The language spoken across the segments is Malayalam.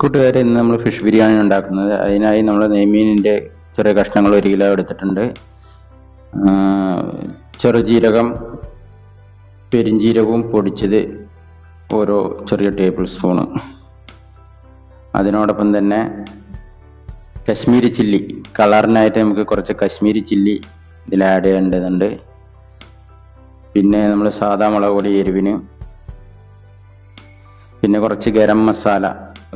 കൂട്ടുകാരെ ഇന്ന് നമ്മൾ ഫിഷ് ബിരിയാണി ഉണ്ടാക്കുന്നത്. അതിനായി നമ്മൾ നെയ്മീനിന്റെ ചെറിയ കഷ്ണങ്ങൾ ഒരു കിലോ എടുത്തിട്ടുണ്ട്. ചെറുജീരകം പെരിഞ്ജീരകവും പൊടിച്ചത് ഓരോ ചെറിയ ടേബിൾ സ്പൂണ് അതിനോടൊപ്പം തന്നെ കശ്മീരി ചില്ലി. കളറിനായിട്ട് നമുക്ക് കുറച്ച് കശ്മീരി ചില്ലി ഇതിൽ ആഡ് ചെയ്യേണ്ടതുണ്ട്. പിന്നെ നമ്മൾ സാധാ മുളക് പൊടി എരിവിന്. പിന്നെ കുറച്ച് ഗരം മസാല.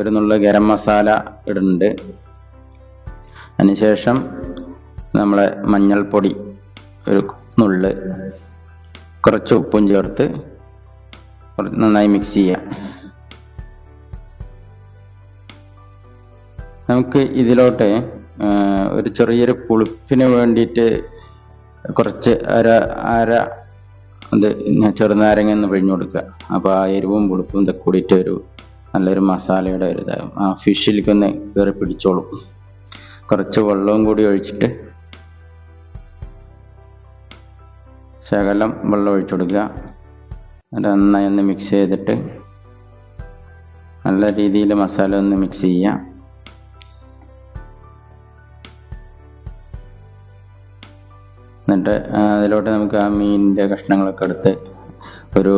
ഒരു നുള്ള ഗരം മസാല ഇടുന്നുണ്ട്. അതിനുശേഷം നമ്മളെ മഞ്ഞൾപ്പൊടി ഒരു നുള്ള് കുറച്ച് ഉപ്പും ചേർത്ത് നന്നായി മിക്സ് ചെയ്യാം. നമുക്ക് ഇതിലോട്ട് ഒരു ചെറിയൊരു പുളിപ്പിന് വേണ്ടിയിട്ട് കുറച്ച് അര അര അത് ചെറുനാരങ്ങ ഒന്ന് പിഴിഞ്ഞു കൊടുക്കുക. അപ്പോൾ ആ എരിവും പുളിപ്പും ഇതൊക്കെ കൂടിയിട്ട് ഒരു നല്ലൊരു മസാലയുടെ ഒരു ഇതാകും ആ ഫിഷിലേക്ക് ഒന്ന് കയറി പിടിച്ചോളും. കുറച്ച് വെള്ളവും കൂടി ഒഴിച്ചിട്ട് ശകലം വെള്ളം ഒഴിച്ചു കൊടുക്കുക. എന്നിട്ട് നന്നായി ഒന്ന് മിക്സ് ചെയ്തിട്ട് നല്ല രീതിയിൽ മസാല ഒന്ന് മിക്സ് ചെയ്യുക. എന്നിട്ട് അതിലോട്ട് നമുക്ക് ആ മീനിന്റെ കഷ്ണങ്ങളൊക്കെ എടുത്ത് ഒരു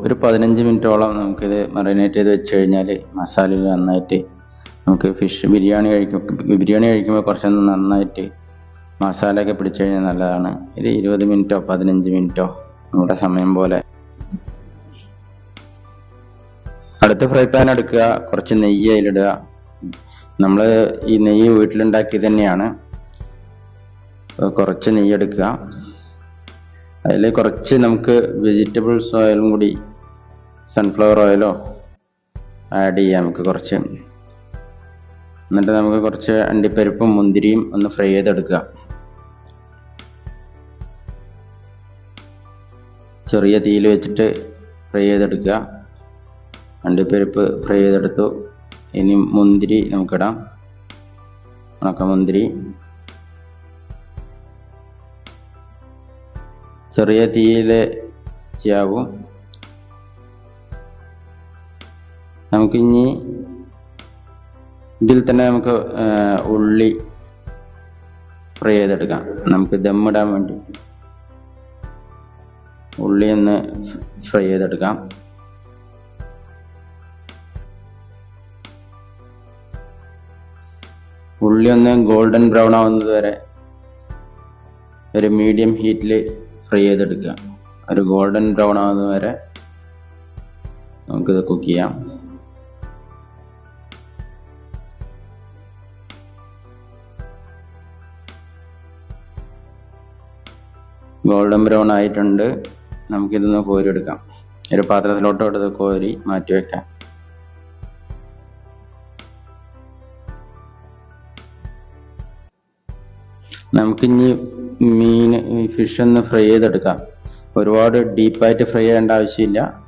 ഒരു പതിനഞ്ച് മിനിറ്റോളം നമുക്കിത് മറിനേറ്റ് ചെയ്ത് വെച്ച് കഴിഞ്ഞാൽ മസാലയിൽ നന്നായിട്ട് നമുക്ക് ഫിഷ് ബിരിയാണി കഴിക്കും ബിരിയാണി കഴിക്കുമ്പോൾ കുറച്ചൊന്ന് നന്നായിട്ട് മസാലയൊക്കെ പിടിച്ചു കഴിഞ്ഞാൽ നല്ലതാണ്. ഒരു ഇരുപത് മിനിറ്റോ പതിനഞ്ച് മിനിറ്റോ നമ്മുടെ സമയം പോലെ. അടുത്ത ഫ്രൈ പാൻ എടുക്കുക കുറച്ച് നെയ്യ് അതിലിടുക. നമ്മൾ ഈ നെയ്യ് വീട്ടിലുണ്ടാക്കി തന്നെയാണ്. കുറച്ച് നെയ്യ് എടുക്കുക. അതിൽ കുറച്ച് നമുക്ക് വെജിറ്റബിൾസ് ഓയിലും കൂടി സൺഫ്ലവർ ഓയിലോ ആഡ് ചെയ്യാം നമുക്ക് കുറച്ച്. എന്നിട്ട് നമുക്ക് കുറച്ച് അണ്ടിപ്പരിപ്പും മുന്തിരിയും ഒന്ന് ഫ്രൈ ചെയ്തെടുക്കുക. ചെറിയ തീയിൽ വെച്ചിട്ട് ഫ്രൈ ചെയ്തെടുക്കുക. അണ്ടിപ്പരിപ്പ് ഫ്രൈ ചെയ്തെടുത്തു. ഇനി മുന്തിരി നമുക്കിടാം. ഉണക്കമുന്തിരി. ചെറിയ ചെയ്യാവും നമുക്കിനി ഇതിൽ തന്നെ നമുക്ക് ഉള്ളി ഫ്രൈ ചെയ്തെടുക്കാം. നമുക്ക് ദമ്മിടാൻ വേണ്ടി ഉള്ളി ഒന്ന് ഫ്രൈ ചെയ്തെടുക്കാം. ഉള്ളി ഒന്ന് ഗോൾഡൻ ബ്രൗൺ ആവുന്നത് വരെ ഒരു മീഡിയം ഹീറ്റിൽ ഫ്രൈ ചെയ്തെടുക്കുക. ഒരു ഗോൾഡൻ ബ്രൗൺ ആവുന്നത് വരെ നമുക്കിത് കുക്ക് ചെയ്യാം. ഗോൾഡൻ ബ്രൗൺ ആയിട്ടുണ്ട്. നമുക്കിതൊന്ന് കോരിയെടുക്കാം. ഒരു പാത്രത്തിലോട്ട് എടുത്ത് കോരി മാറ്റി വെക്കാം. നമുക്കിനി മീൻ ഫിഷ് ഒന്ന് ഫ്രൈ ചെയ്തെടുക്കാം. ഒരുപാട് ഡീപ്പായിട്ട് ഫ്രൈ ചെയ്യേണ്ട ആവശ്യമില്ല.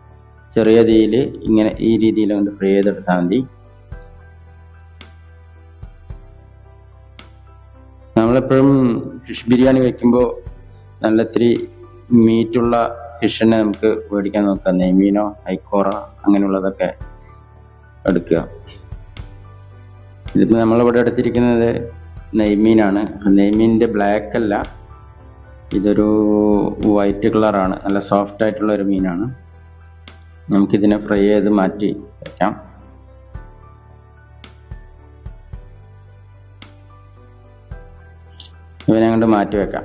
ചെറിയ തീയിൽ ഇങ്ങനെ ഈ രീതിയിൽ കൊണ്ട് ഫ്രൈ ചെയ്തെടുത്താൽ മതി. നമ്മളെപ്പോഴും ഫിഷ് ബിരിയാണി വെക്കുമ്പോൾ നല്ല ഇത്തിരി മീറ്റുള്ള ഫിഷിനെ നമുക്ക് മേടിക്കാൻ നോക്കാം. നെയ്മീനോ ഐക്കോറ അങ്ങനെയുള്ളതൊക്കെ എടുക്കുക. ഇതിപ്പോൾ നമ്മളിവിടെ എടുത്തിരിക്കുന്നത് നെയ്മീനാണ്. നെയ്മീനിന്റെ ബ്ലാക്ക് അല്ല ഇതൊരു വൈറ്റ് കളറാണ് നല്ല സോഫ്റ്റ് ആയിട്ടുള്ള ഒരു മീനാണ്. നമുക്കിതിനെ ഫ്രൈ ചെയ്ത് മാറ്റി വയ്ക്കാം ഇവനെ അങ്ങോട്ട് മാറ്റി വെക്കാം.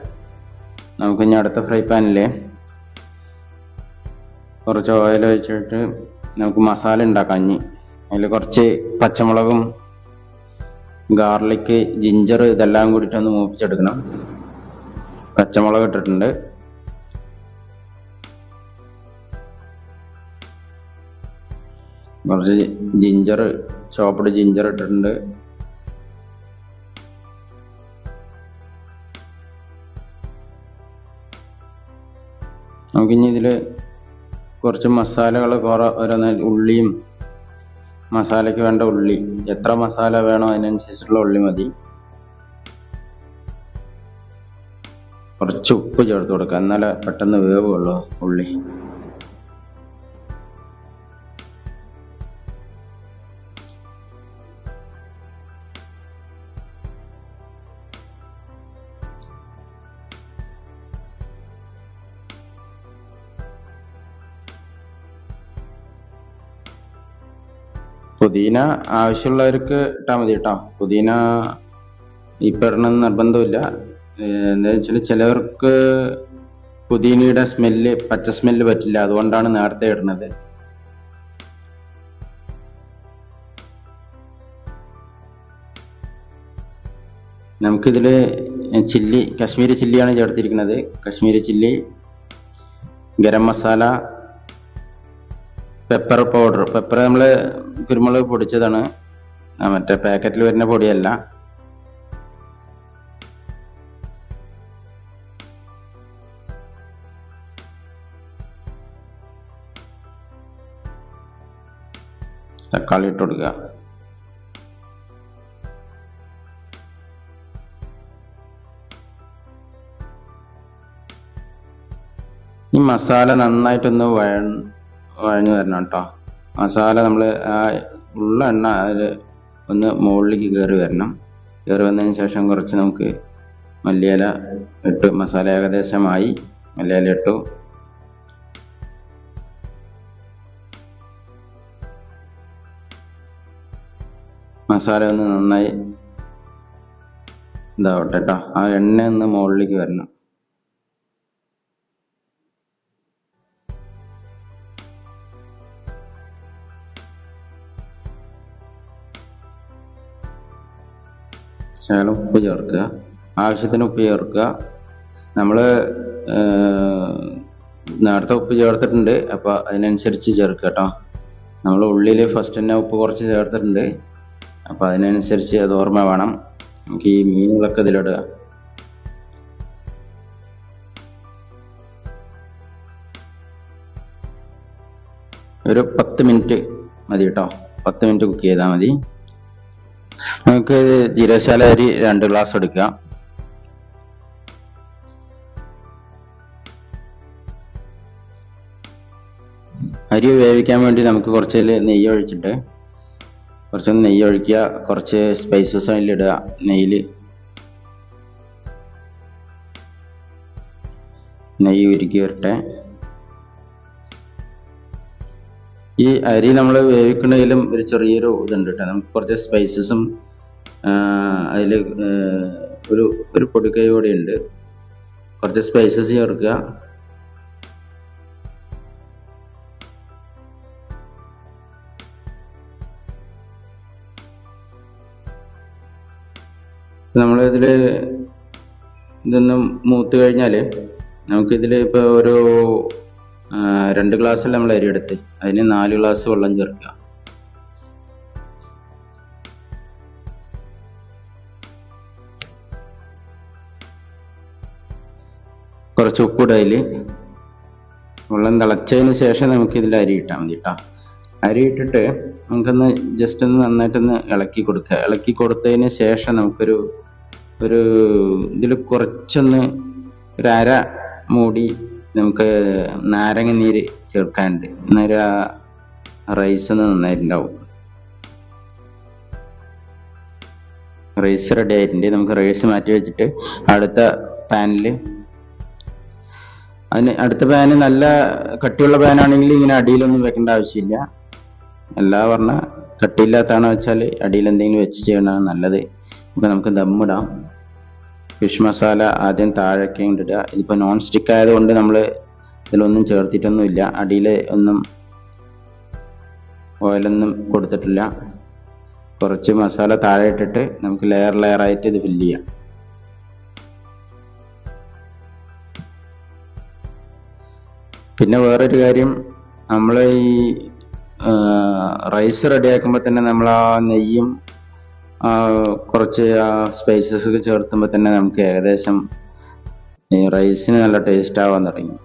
നമുക്ക് ഇനി അടുത്ത ഫ്രൈ പാനിൽ കുറച്ച് ഓയിൽ ഒഴിച്ചിട്ട് നമുക്ക് മസാല ഉണ്ടാക്കാം ഇനി അതിൽ കുറച്ച് പച്ചമുളകും ഗാർലിക് ജിഞ്ചർ ഇതെല്ലാം കൂടിയിട്ട് ഒന്ന് മൂപ്പിച്ചെടുക്കണം. പച്ചമുളക് ഇട്ടിട്ടുണ്ട്. കുറച്ച് ജിഞ്ചർ ചോപ്പഡ് ജിഞ്ചർ ഇട്ടിട്ടുണ്ട്. നമുക്കിനി ഇതിൽ കുറച്ച് മസാലകൾ കുറെ ഓരോന്ന് ഉള്ളിയും മസാലയ്ക്ക് വേണ്ട ഉള്ളി. എത്ര മസാല വേണോ അതിനനുസരിച്ചുള്ള ഉള്ളി മതി. കുറച്ച് ഉപ്പ് ചേർത്ത് കൊടുക്കുക. എന്നാലേ പെട്ടെന്ന് വേവുള്ളൂ ഉള്ളി. പുതിന ആവശ്യമുള്ളവർക്ക് ഇട്ടാൽ മതി കേട്ടോ. പുതിന ഈ പറഞ്ഞ നിർബന്ധമില്ല. എന്താ വെച്ചാൽ ചിലവർക്ക് പുതിനയുടെ സ്മെല്ല് പച്ച സ്മെല്ല് പറ്റില്ല. അതുകൊണ്ടാണ് നേരത്തെ ഇടുന്നത്. നമുക്കിതിൽ ചില്ലി കാശ്മീരി ചില്ലിയാണ് ചേർത്തിരിക്കുന്നത്. Kashmiri chilli garam masala pepper powder pepper നമ്മൾ കുരുമുളക് പൊടിച്ചതാണ്. മറ്റേ പാക്കറ്റിൽ വരുന്ന പൊടിയല്ല. തക്കാളി ഇട്ട് കൊടുക്കുക ഈ മസാല നന്നായിട്ടൊന്ന് വഴ വഴഞ്ഞു തരണം കേട്ടോ. മസാല നമ്മൾ ആ ഉള്ള എണ്ണ അതിൽ ഒന്ന് മുകളിലേക്ക് കയറി വരണം. കയറി വന്നതിന് ശേഷം കുറച്ച് നമുക്ക് മല്ലിയില ഇട്ട് മസാല ഏകദേശമായി മല്ലിയില ഇട്ടു. മസാല ഒന്ന് നന്നായി ഇതാവട്ടെ കേട്ടോ ആ എണ്ണ ഒന്ന് മുകളിലേക്ക് വരണം. ശകലം ഉപ്പ് ചേർക്കുക. ആവശ്യത്തിന് ഉപ്പ് ചേർക്കുക. നമ്മൾ നേരത്തെ ഉപ്പ് ചേർത്തിട്ടുണ്ട്. അപ്പോൾ അതിനനുസരിച്ച് ചേർക്കുക കേട്ടോ നമ്മൾ ഉള്ളിൽ ഫസ്റ്റ് തന്നെ ഉപ്പ് കുറച്ച് ചേർത്തിട്ടുണ്ട്. അപ്പോൾ അതിനനുസരിച്ച് അത് ഓർമ്മ വേണം. നമുക്ക് ഈ മീനുകളൊക്കെ ഇതിലിടുക ഒരു പത്ത് മിനിറ്റ് മതി കേട്ടോ. പത്ത് മിനിറ്റ് കുക്ക് ചെയ്താൽ മതി. നമുക്ക് ജീരശാല അരി രണ്ട് ഗ്ലാസ് എടുക്കുക അരി വേവിക്കാൻ വേണ്ടി നമുക്ക് കുറച്ച് നെയ്യ് ഒഴിച്ചിട്ട് കുറച്ച് നെയ്യ് ഒഴിക്കുക കുറച്ച് സ്പൈസസ് അതിലിടുക നെയ്യിൽ നെയ്യ് ഉരുക്കി വരട്ടെ. ഈ അരി നമ്മൾ വേവിക്കുന്നതിലും ഒരു ചെറിയൊരു ഇതുണ്ട് കേട്ടോ. നമുക്ക് കുറച്ച് സ്പൈസസും അതിൽ ഒരു ഒരു പൊടിക്കൈ കൂടി ഉണ്ട് കുറച്ച് സ്പൈസസ് ചേർക്കുക. നമ്മളിതിൽ ഇതൊന്ന് മൂത്ത് കഴിഞ്ഞാൽ നമുക്കിതിൽ ഇപ്പോൾ ഒരു രണ്ട് ഗ്ലാസ്സിൽ നമ്മൾ അരി എടുത്ത്. അതിന് നാല് ഗ്ലാസ് വെള്ളം ചേർക്കുക. കുറച്ച് ഉപ്പിടുക അതിൽ വെള്ളം തിളച്ചതിന് ശേഷം നമുക്ക് ഇതിൽ അരി ഇട്ടാൽ മതി കേട്ടോ അരി ഇട്ടിട്ട് നമുക്കൊന്ന് ജസ്റ്റ് ഒന്ന് നന്നായിട്ടൊന്ന് ഇളക്കി കൊടുക്കുക. ഇളക്കി കൊടുത്തതിന് ശേഷം നമുക്കൊരു ഒരു ഇതിൽ കുറച്ചൊന്ന് ഒരു അര മൂടി നമുക്ക് നാരങ്ങ നീര് ചേർക്കാനുണ്ട്. അന്നേരം ആ റൈസ് ഒന്ന് നന്നായിട്ടുണ്ടാവും. റൈസ് റെഡി ആയിട്ടുണ്ട്. നമുക്ക് റൈസ് മാറ്റി വെച്ചിട്ട് അടുത്ത പാനിൽ അതിന് അടുത്ത പാന് നല്ല കട്ടിയുള്ള പാനാണെങ്കിൽ ഇങ്ങനെ അടിയിലൊന്നും വെക്കേണ്ട ആവശ്യമില്ല. അല്ല പറഞ്ഞ കട്ടിയില്ലാത്താണെന്ന് വെച്ചാൽ അടിയിൽ എന്തെങ്കിലും വെച്ച് ചെയ്യണതാണ് നല്ലത്. അപ്പം നമുക്ക് ദമ്മിടാം. ഫിഷ് മസാല ആദ്യം താഴേക്ക് ഇടുക. ഇതിപ്പോൾ നോൺ സ്റ്റിക്ക് ആയതുകൊണ്ട് നമ്മൾ ഇതിലൊന്നും ചേർത്തിട്ടൊന്നുമില്ല. അടിയിൽ ഒന്നും ഓയിലൊന്നും കൊടുത്തിട്ടില്ല. കുറച്ച് മസാല താഴെ ഇട്ടിട്ട് നമുക്ക് ലെയർ ലെയർ ആയിട്ട് ഇത് ഫില്ല് ചെയ്യാം. പിന്നെ വേറൊരു കാര്യം നമ്മൾ ഈ റൈസ് റെഡിയാക്കുമ്പോൾ തന്നെ നമ്മൾ ആ നെയ്യും കുറച്ച് ആ സ്പൈസസ് ഒക്കെ ചേർത്തുമ്പോൾ തന്നെ നമുക്ക് ഏകദേശം ഈ റൈസിന് നല്ല ടേസ്റ്റ് ആവാൻ തുടങ്ങി.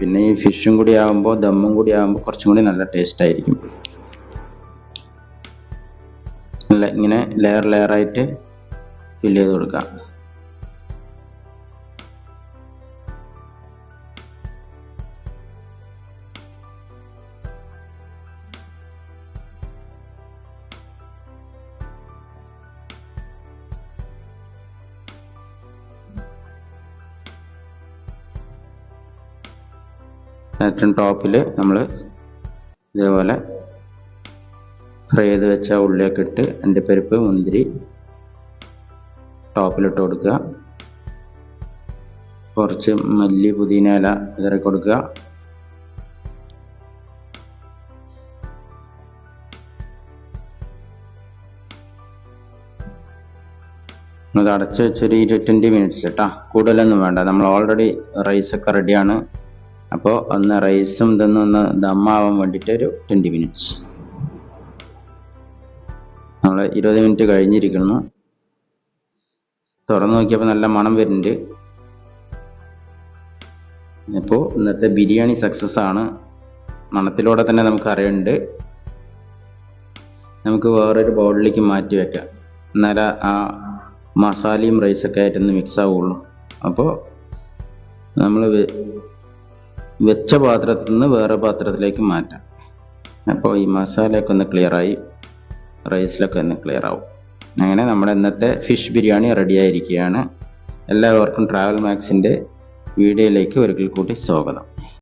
പിന്നെ ഈ ഫിഷും കൂടി ആകുമ്പോൾ ദമ്മും കൂടി ആകുമ്പോൾ കുറച്ചും കൂടി നല്ല ടേസ്റ്റ് ആയിരിക്കും. ഇങ്ങനെ ലെയർ ലെയർ ആയിട്ട് ഫില്ല് ചെയ്ത് കൊടുക്കാം. ഏറ്റവും ടോപ്പിൽ നമ്മൾ ഇതേപോലെ ഫ്രൈ ചെയ്ത് വെച്ച ഉള്ളിയൊക്കെ ഇട്ട് അണ്ടിപ്പരിപ്പ് മുന്തിരി ടോപ്പിലിട്ട് കൊടുക്കുക. കുറച്ച് മല്ലി പുതിന ഇല ഇതറി കൊടുക്കുക. അത് അടച്ച് വെച്ചൊരു ട്വന്റി മിനിറ്റ്സ് കേട്ടോ കൂടുതലൊന്നും വേണ്ട. നമ്മൾ ഓൾറെഡി റൈസൊക്കെ റെഡിയാണ് അപ്പോൾ ഒന്ന് റൈസും ഇതൊന്നും ഒന്ന് ദമ്മാവാൻ വേണ്ടിയിട്ട് ഒരു ട്വന്റി മിനിറ്റ്സ് നമ്മൾ ഇരുപത് മിനിറ്റ് കഴിഞ്ഞിരിക്കുന്നു. തുറന്നു നോക്കിയപ്പോൾ നല്ല മണം വരുന്നുണ്ട്. ഇപ്പോൾ ഇന്നത്തെ ബിരിയാണി സക്സസ് ആണ്. മണത്തിലൂടെ തന്നെ നമുക്ക് അറിയുന്നുണ്ട്. നമുക്ക് വേറൊരു ബൗളിലേക്ക് മാറ്റി വെക്കാം. എന്നാലേ ആ മസാലയും റൈസൊക്കെ ആയിട്ടൊന്ന് മിക്സ് ആവുള്ളൂ. അപ്പോൾ നമ്മൾ വെച്ച പാത്രത്തിൽ നിന്ന് വേറെ പാത്രത്തിലേക്ക് മാറ്റാം. അപ്പോൾ ഈ മസാലയൊക്കെ ഒന്ന് ക്ലിയറായി റൈസിലൊക്കെ ഒന്ന് ക്ലിയർ ആവും. അങ്ങനെ നമ്മുടെ ഇന്നത്തെ ഫിഷ് ബിരിയാണി റെഡി ആയിരിക്കുകയാണ്. എല്ലാവർക്കും ട്രാവൽ മാക്സിന്റെ വീഡിയോയിലേക്ക് ഒരിക്കൽ കൂടി സ്വാഗതം.